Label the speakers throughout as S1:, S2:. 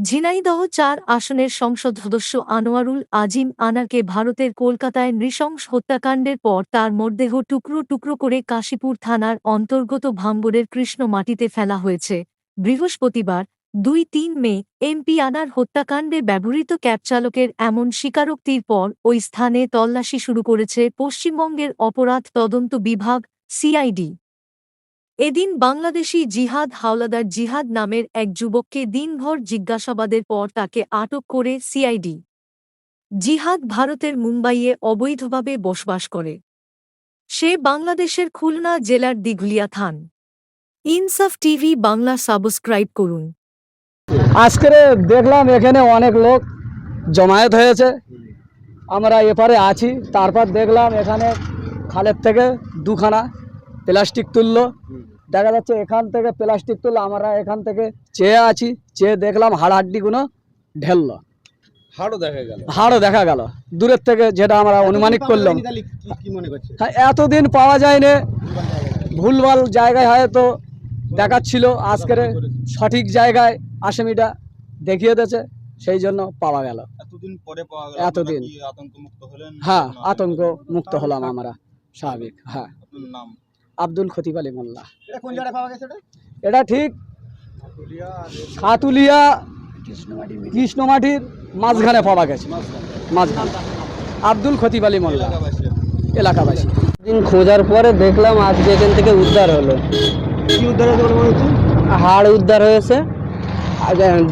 S1: ঝিনাইদহ চার আসনের সংসদ সদস্য আনোয়ারুল আজিম আনাকে ভারতের কলকাতায় নৃশংস হত্যাকাণ্ডের পর তার মরদেহ টুকরো টুকরো করে কাশীপুর থানার অন্তর্গত ভাম্বরের কৃষ্ণ মাটিতে ফেলা হয়েছে। বৃহস্পতিবার, দুই তিন মে, এমপি আনার হত্যাকাণ্ডে ব্যবহৃত ক্যাবচালকের এমন স্বীকারোক্তির পর ওই স্থানে তল্লাশি শুরু করেছে পশ্চিমবঙ্গের অপরাধ তদন্ত বিভাগ, সিআইডি। এদিন বাংলাদেশি জিহাদ হাওলাদার জিহাদ নামের এক যুবককে দিনভর জিজ্ঞাসাবাদের পর তাকে আটক করে সিআইডি। জিহাদ ভারতের মুম্বাইয়ে অবৈধভাবে বসবাস করে। সে বাংলাদেশের খুলনা জেলার দিঘুলিয়া থান। ইনসাফ টিভি বাংলা সাবস্ক্রাইব করুন।
S2: আজকে দেখলাম এখানে অনেক লোক জমায়েত হয়েছে। আমরা এপারে আছি, তারপর দেখলাম এখানে খালের থেকে দুখানা প্লাস্টিক তুললো। দেখা যাচ্ছে এখান থেকে প্লাস্টিক তুললো আমরা এখান থেকে চেয়ে আছি চেয়ে দেখলাম হাড়হাড্ডিগুলো ঢেললো।
S3: হাড়ও দেখা গেল।
S2: হাড়ও দেখা গেল। দূরের থেকে যেটা আমরা অনুমানিক করলাম। হ্যাঁ এতদিন পাওয়া যায়নি। ভুলভাল জায়গায় হয়তো দেখাচ্ছিল আজকের সঠিক জায়গায় আসামিটা দেখিয়ে দিয়েছে সেই জন্য পাওয়া গেল।
S3: এতদিন
S2: হ্যাঁ আতঙ্ক মুক্ত হলাম আমরা স্বাভাবিক হ্যাঁ।
S3: নাম?
S2: আব্দুল খতিব আলী মোল্লা।
S3: এটা কোন জায়গায় পাওয়া গেছে এটা
S2: এটা ঠিক সাতুলিয়া কৃষ্ণমাটির মাঝখানে পাওয়া গেছে। মাঝখানে। আব্দুল খতিব আলী মোল্লা।
S3: এলাকাবাসী।
S4: দিন খোঁজার পরে দেখলাম আজকে এখান থেকে উদ্ধার হলো।
S3: কি উদ্ধার হয়েছে
S4: হাড় উদ্ধার হয়েছে।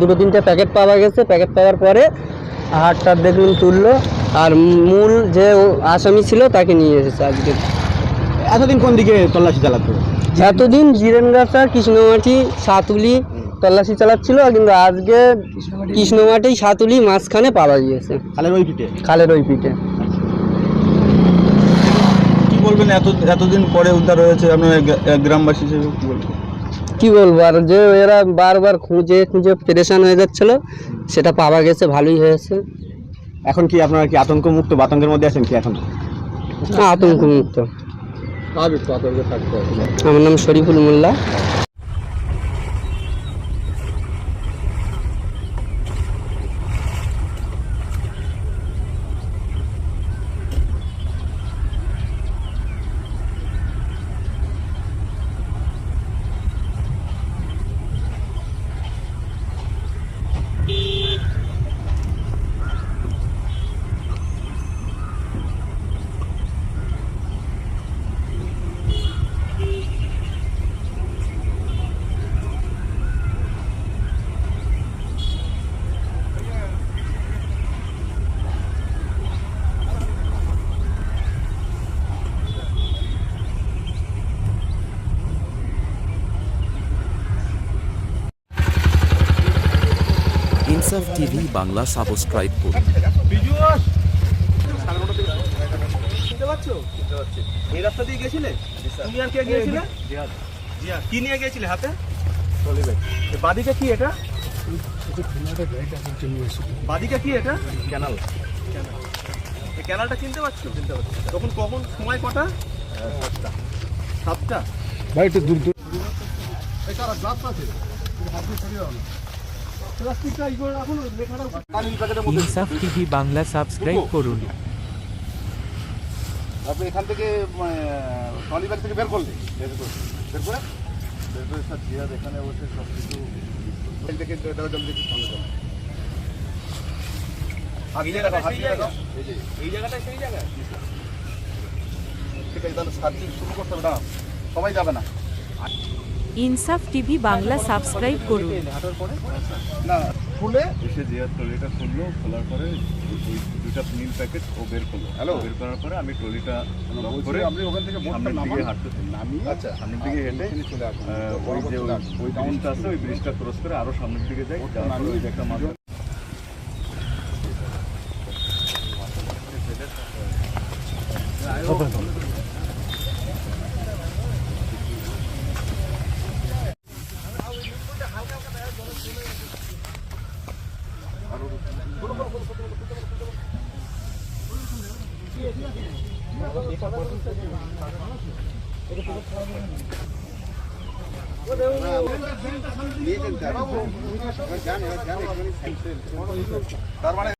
S4: দুটো তিনটে প্যাকেট পাওয়া গেছে। প্যাকেট পাওয়ার পরে হাড়টা দেখুন তুললো। আর মূল যে আসামি ছিল তাকে নিয়ে এসেছে আজকে।
S3: এতদিন কোন দিকে তল্লাশি চালাতো
S4: এতদিন জিরেনগাছা কৃষ্ণমাটি সাতুলি তল্লাশি চালাচ্ছিল কিন্তু আজকে কৃষ্ণমাটি সাতুলি মাঝখানে পাওয়া গিয়েছে।
S3: খালের ওই পিঠে?
S4: খালের ওই পিঠে।
S3: কি বলবেন? এত এতদিন পরে উদ্ধার হয়েছে আপনার গ্রামবাসী হিসেবে কি বলবেন?
S4: কি বলব? আর যে এরা বারবার খুঁজে খুঁজে পেরেশান হয়ে যাচ্ছিল সেটা পাওয়া গেছে ভালোই হয়েছে।
S3: এখন কি আপনারা কি আতঙ্ক মুক্ত বাতঙ্কের মধ্যে আছেন কি এখন?
S4: আতঙ্ক মুক্ত আমার নাম শরীফুল মোল্লা।
S5: ইনসাফ টিভি বাংলা সাবস্ক্রাইব করুন।
S3: শুনতে পাচ্ছ? এই রাস্তা দিয়ে গেছিলে? তুমি আর কে গিয়েছিলে? কি নিয়ে গিয়েছিলে হাতে? বাদিকে কি এটা? বাদিকে কি এটা? ক্যানাল এই ক্যানালটা চিনতে পারছ? চিনতে পারছ। তখন কখন? সময় কটা? সাতটা। সাতটা?
S2: ভাই একটু দূর দূর।
S6: ইনসাফ টিভি বাংলা সাবস্ক্রাইব করুন।
S3: আপনি এখান থেকে ট্রলি ব্যাগ থেকে বের করলে বের করে বের করে? বের করে স্যার জিহাদ এখানে বসে সব কিছু দেখে দাদা দেখি সামনে যাও আগিয়ে রাখো আগিয়ে রাখো। এই যে। এই জায়গাটা সেই জায়গা। ঠিক আছে তাহলে সার্চিং শুরু করতে হবে না সবাই যাবে না।
S7: ইনসাফ টিভি বাংলা সাবস্ক্রাইব করুন।
S3: খুলে
S8: এসে জিয়ার ট্রলিটা খুললো খোলার পরে দুটা নীল প্যাকেট ও বের করল।
S3: হ্যালো?
S8: বের করার পরে আমি ট্রলিটা লক করে
S3: আমি ওখান থেকে
S8: সামনের দিকে হাঁটতে
S3: নামি
S8: আচ্ছা সামনের দিকে হেঁটে ওই যে ওই টাউনটা আছে ওই ব্রিজটা ক্রস করে আরও সামনের দিকে যাই। আমি একটা মাথা আচ্ছা। Okay.
S9: তার মানে